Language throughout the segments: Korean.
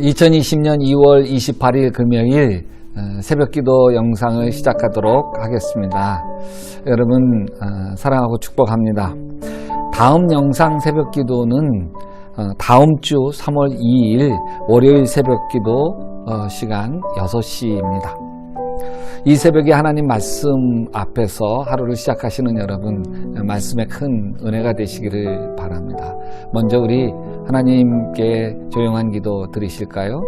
2020년 2월 28일 금요일 어, 새벽 기도 영상을 시작하도록 하겠습니다. 여러분 어, 사랑하고 축복합니다. 다음 영상 새벽 기도는 어, 다음 주 3월 2일 월요일 새벽 기도 어, 시간 6시입니다. 이 새벽에 하나님 말씀 앞에서 하루를 시작하시는 여러분 말씀에 큰 은혜가 되시기를 바랍니다. 먼저 우리 하나님께 조용한 기도 드리실까요?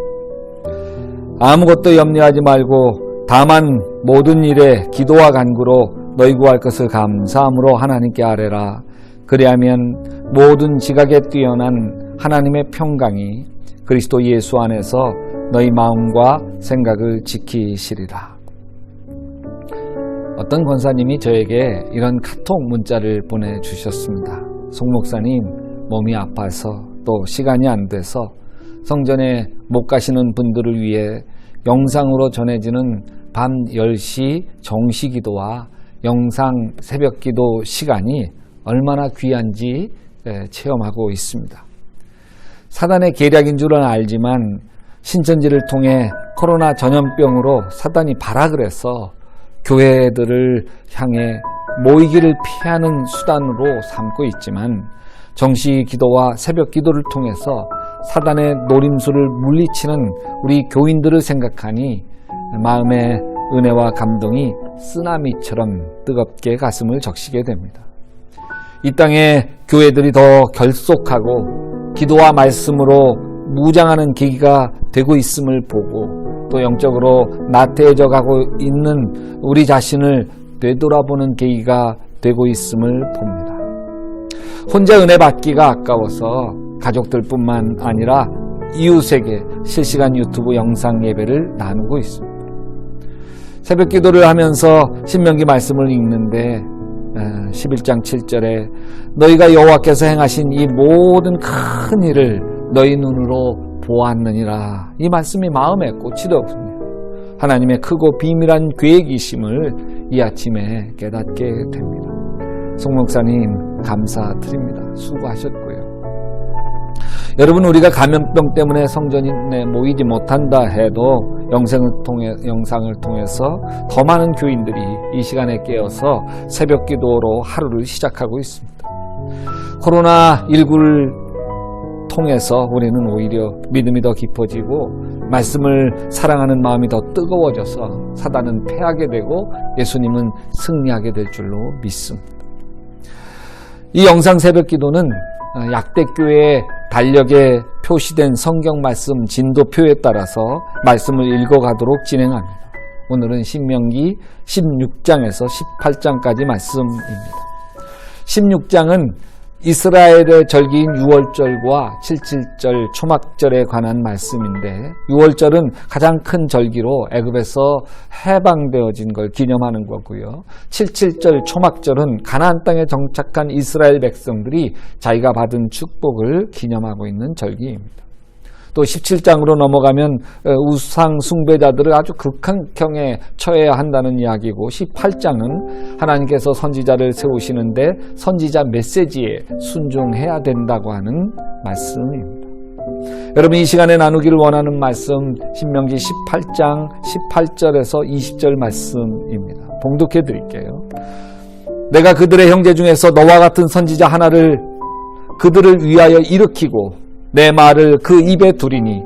아무것도 염려하지 말고 다만 모든 일에 기도와 간구로 너희 구할 것을 감사함으로 하나님께 아뢰라. 그리하면 모든 지각에 뛰어난 하나님의 평강이 그리스도 예수 안에서 너희 마음과 생각을 지키시리라. 어떤 권사님이 저에게 이런 카톡 문자를 보내주셨습니다. 송 목사님, 몸이 아파서 또 시간이 안 돼서 성전에 못 가시는 분들을 위해 영상으로 전해지는 밤 10시 정시 기도와 영상 새벽 기도 시간이 얼마나 귀한지 체험하고 있습니다. 사단의 계략인 줄은 알지만 신천지를 통해 코로나 전염병으로 사단이 발악을 해서 교회들을 향해 모이기를 피하는 수단으로 삼고 있지만 정시 기도와 새벽 기도를 통해서 사단의 노림수를 물리치는 우리 교인들을 생각하니 마음의 은혜와 감동이 쓰나미처럼 뜨겁게 가슴을 적시게 됩니다. 이 땅에 교회들이 더 결속하고 기도와 말씀으로 무장하는 계기가 되고 있음을 보고 또 영적으로 나태해져 가고 있는 우리 자신을 되돌아보는 계기가 되고 있음을 봅니다. 혼자 은혜 받기가 아까워서 가족들뿐만 아니라 이웃에게 실시간 유튜브 영상 예배를 나누고 있습니다. 새벽 기도를 하면서 신명기 말씀을 읽는데 11장 7절에 너희가 여호와께서 행하신 이 모든 큰 일을 너희 눈으로 보았느니라 이 말씀이 마음에 꽂히더군요. 하나님의 크고 비밀한 계획이심을 이 아침에 깨닫게 됩니다. 송 목사님 감사드립니다. 수고하셨고요. 여러분 우리가 감염병 때문에 성전에 모이지 못한다 해도 영상을 통해 영상을 통해서 더 많은 교인들이 이 시간에 깨어서 새벽 기도로 하루를 시작하고 있습니다. 코로나 19를 통해서 우리는 오히려 믿음이 더 깊어지고 말씀을 사랑하는 마음이 더 뜨거워져서 사단은 패하게 되고 예수님은 승리하게 될 줄로 믿습니다. 이 영상 새벽 기도는 약대교회의 달력에 표시된 성경 말씀 진도표에 따라서 말씀을 읽어가도록 진행합니다. 오늘은 신명기 16장에서 18장까지 말씀입니다. 16장은 이스라엘의 절기인 6월절과 77절 초막절에 관한 말씀인데 6월절은 가장 큰 절기로 애굽에서 해방되어진 걸 기념하는 거고요. 77절 초막절은 가나안 땅에 정착한 이스라엘 백성들이 자기가 받은 축복을 기념하고 있는 절기입니다. 또 17장으로 넘어가면 우상 숭배자들을 아주 극한경에 처해야 한다는 이야기고 18장은 하나님께서 선지자를 세우시는데 선지자 메시지에 순종해야 된다고 하는 말씀입니다. 여러분 이 시간에 나누기를 원하는 말씀 신명기 18장 18절에서 20절 말씀입니다. 봉독해 드릴게요. 내가 그들의 형제 중에서 너와 같은 선지자 하나를 그들을 위하여 일으키고 내 말을 그 입에 두리니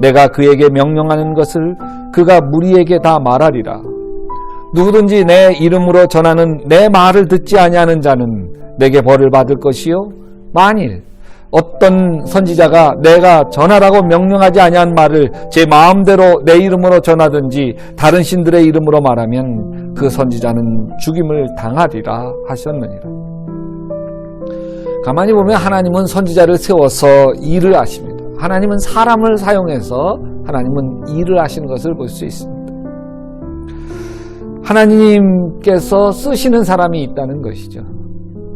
내가 그에게 명령하는 것을 그가 무리에게 다 말하리라. 누구든지 내 이름으로 전하는 내 말을 듣지 아니하는 자는 내게 벌을 받을 것이요. 만일 어떤 선지자가 내가 전하라고 명령하지 아니한 말을 제 마음대로 내 이름으로 전하든지 다른 신들의 이름으로 말하면 그 선지자는 죽임을 당하리라 하셨느니라. 가만히 보면 하나님은 선지자를 세워서 일을 하십니다. 하나님은 사람을 사용해서 하나님은 일을 하시는 것을 볼 수 있습니다. 하나님께서 쓰시는 사람이 있다는 것이죠.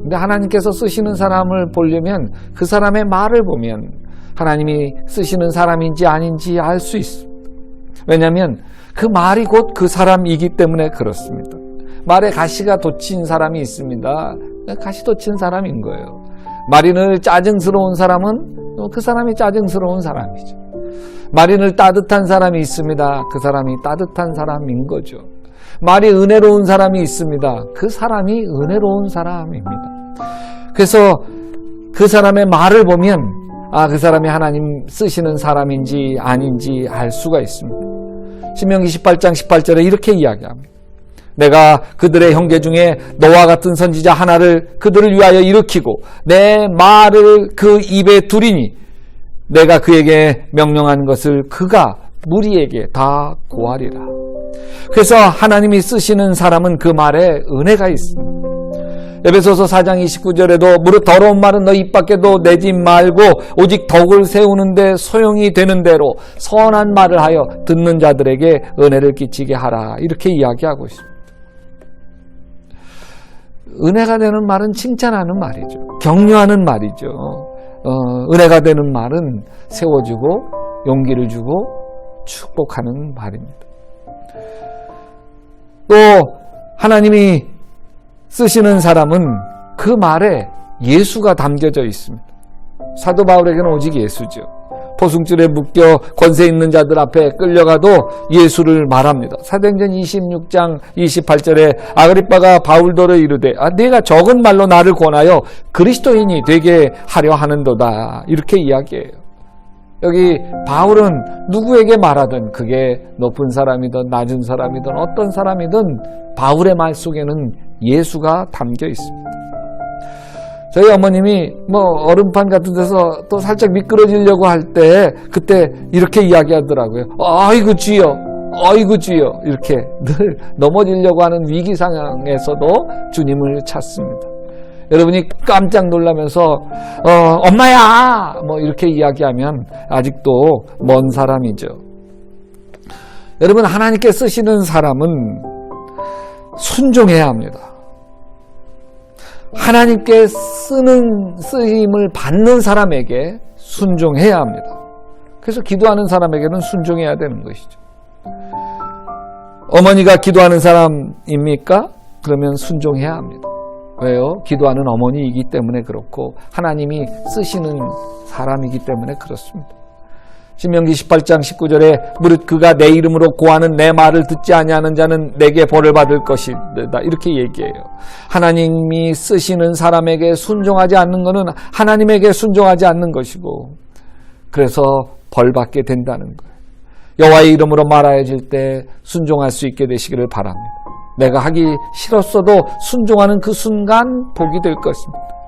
근데 하나님께서 쓰시는 사람을 보려면 그 사람의 말을 보면 하나님이 쓰시는 사람인지 아닌지 알 수 있습니다. 왜냐하면 그 말이 곧 그 사람이기 때문에 그렇습니다. 말에 가시가 돋친 사람이 있습니다. 가시 돋친 사람인 거예요. 늘 짜증스러운 사람은 그 사람이 짜증스러운 사람이죠. 마린을 따뜻한 사람이 있습니다. 그 사람이 따뜻한 사람인 거죠. 말이 은혜로운 사람이 있습니다. 그 사람이 은혜로운 사람입니다. 그래서 그 사람의 말을 보면 아, 그 사람이 하나님 쓰시는 사람인지 아닌지 알 수가 있습니다. 신명기 18장 18절에 이렇게 이야기합니다. 내가 그들의 형제 중에 너와 같은 선지자 하나를 그들을 위하여 일으키고 내 말을 그 입에 두리니 내가 그에게 명령한 것을 그가 무리에게 다 고하리라. 그래서 하나님이 쓰시는 사람은 그 말에 은혜가 있습니다. 에베소서 4장 29절에도 무릇 더러운 말은 너 입 밖에도 내지 말고 오직 덕을 세우는데 소용이 되는 대로 선한 말을 하여 듣는 자들에게 은혜를 끼치게 하라. 이렇게 이야기하고 있습니다. 은혜가 되는 말은 칭찬하는 말이죠. 격려하는 말이죠. 어, 은혜가 되는 말은 세워주고 용기를 주고 축복하는 말입니다. 또 하나님이 쓰시는 사람은 그 말에 예수가 담겨져 있습니다. 사도 바울에게는 오직 예수죠. 포승줄에 묶여 권세 있는 자들 앞에 끌려가도 예수를 말합니다. 사도행전 26장 28절에 아그리빠가 바울도를 이르되 아 네가 적은 말로 나를 권하여 그리스도인이 되게 하려 하는도다. 이렇게 이야기해요. 여기 바울은 누구에게 말하든 그게 높은 사람이든 낮은 사람이든 어떤 사람이든 바울의 말 속에는 예수가 담겨 있습니다. 저희 어머님이 뭐 얼음판 같은 데서 또 살짝 미끄러지려고 할 때 그때 이렇게 이야기하더라고요. 아이고 주여, 아이고 주여 이렇게 늘 넘어지려고 하는 위기 상황에서도 주님을 찾습니다. 여러분이 깜짝 놀라면서 어, 엄마야 뭐 이렇게 이야기하면 아직도 먼 사람이죠. 여러분 하나님께 쓰시는 사람은 순종해야 합니다. 하나님께 쓰는 쓰임을 받는 사람에게 순종해야 합니다. 그래서 기도하는 사람에게는 순종해야 되는 것이죠. 어머니가 기도하는 사람입니까? 그러면 순종해야 합니다. 왜요? 기도하는 어머니이기 때문에 그렇고 하나님이 쓰시는 사람이기 때문에 그렇습니다. 신명기 18장 19절에 무릇 그가 내 이름으로 고하는 내 말을 듣지 아니하는 자는 내게 벌을 받을 것이다 이렇게 얘기해요. 하나님이 쓰시는 사람에게 순종하지 않는 것은 하나님에게 순종하지 않는 것이고 그래서 벌 받게 된다는 거예요. 여호와의 이름으로 말하여질 때 순종할 수 있게 되시기를 바랍니다. 내가 하기 싫었어도 순종하는 그 순간 복이 될 것입니다.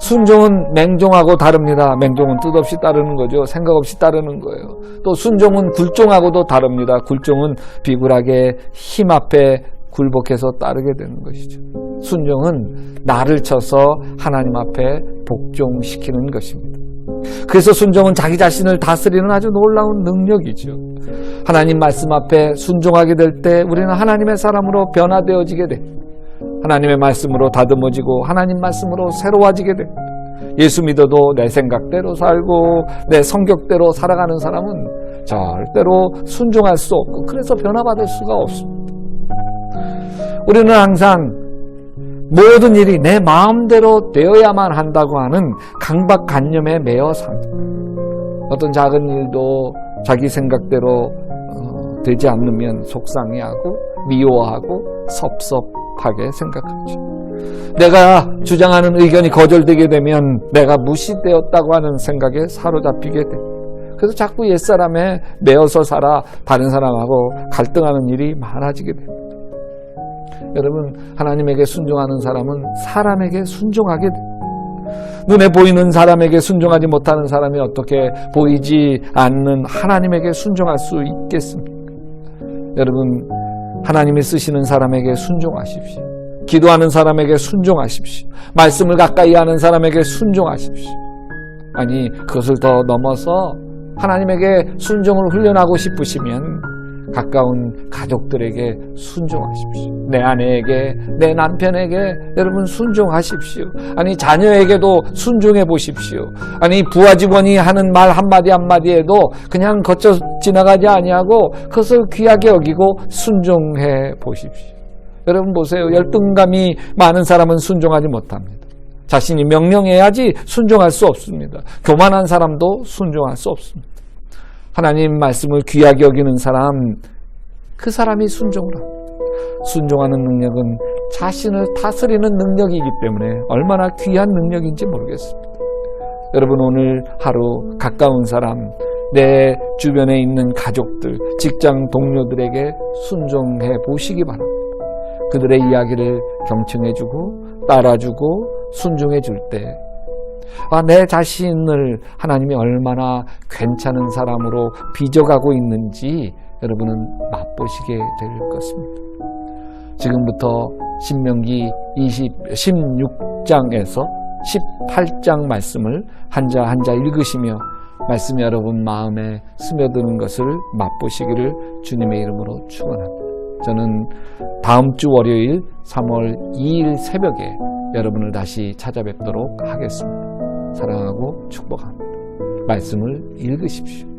순종은 맹종하고 다릅니다. 맹종은 뜻없이 따르는 거죠. 생각 없이 따르는 거예요. 또 순종은 굴종하고도 다릅니다. 굴종은 비굴하게 힘 앞에 굴복해서 따르게 되는 것이죠. 순종은 나를 쳐서 하나님 앞에 복종시키는 것입니다. 그래서 순종은 자기 자신을 다스리는 아주 놀라운 능력이죠. 하나님 말씀 앞에 순종하게 될 때 우리는 하나님의 사람으로 변화되어지게 됩니다. 하나님의 말씀으로 다듬어지고 하나님 말씀으로 새로워지게 됩니다. 예수 믿어도 내 생각대로 살고 내 성격대로 살아가는 사람은 절대로 순종할 수 없고 그래서 변화받을 수가 없습니다. 우리는 항상 모든 일이 내 마음대로 되어야만 한다고 하는 강박관념에 매여 삽니다. 어떤 작은 일도 자기 생각대로 어, 되지 않으면 속상해하고 미워하고 섭섭 하게 생각하죠. 내가 주장하는 의견이 거절되게 되면 내가 무시되었다고 하는 생각에 사로잡히게 돼. 그래서 자꾸 옛사람에 매어서 살아 다른 사람하고 갈등하는 일이 많아지게 됩니다. 여러분 하나님에게 순종하는 사람은 사람에게 순종하게 됩니다. 눈에 보이는 사람에게 순종하지 못하는 사람이 어떻게 보이지 않는 하나님에게 순종할 수 있겠습니까? 여러분 하나님이 쓰시는 사람에게 순종하십시오. 기도하는 사람에게 순종하십시오. 말씀을 가까이 하는 사람에게 순종하십시오. 아니, 그것을 더 넘어서 하나님에게 순종을 훈련하고 싶으시면 가까운 가족들에게 순종하십시오. 내 아내에게, 내 남편에게 여러분 순종하십시오. 아니, 자녀에게도 순종해 보십시오. 아니, 부하 직원이 하는 말 한마디 한마디에도 그냥 거쳐 지나가지 아니하고 그것을 귀하게 여기고 순종해 보십시오. 여러분 보세요. 열등감이 많은 사람은 순종하지 못합니다. 자신이 명령해야지 순종할 수 없습니다. 교만한 사람도 순종할 수 없습니다. 하나님 말씀을 귀하게 여기는 사람, 그 사람이 순종을 합니다. 순종하는 능력은 자신을 다스리는 능력이기 때문에 얼마나 귀한 능력인지 모르겠습니다. 여러분 오늘 하루 가까운 사람, 내 주변에 있는 가족들, 직장 동료들에게 순종해 보시기 바랍니다. 그들의 이야기를 경청해주고 따라주고 순종해 줄 때, 아, 내 자신을 하나님이 얼마나 괜찮은 사람으로 빚어가고 있는지 여러분은 맛보시게 될 것입니다. 지금부터 신명기 20, 16장에서 18장 말씀을 한자 한자 읽으시며 말씀이 여러분 마음에 스며드는 것을 맛보시기를 주님의 이름으로 축원합니다. 저는 다음 주 월요일 3월 2일 새벽에 여러분을 다시 찾아뵙도록 하겠습니다. 사랑하고 축복합니다. 말씀을 읽으십시오.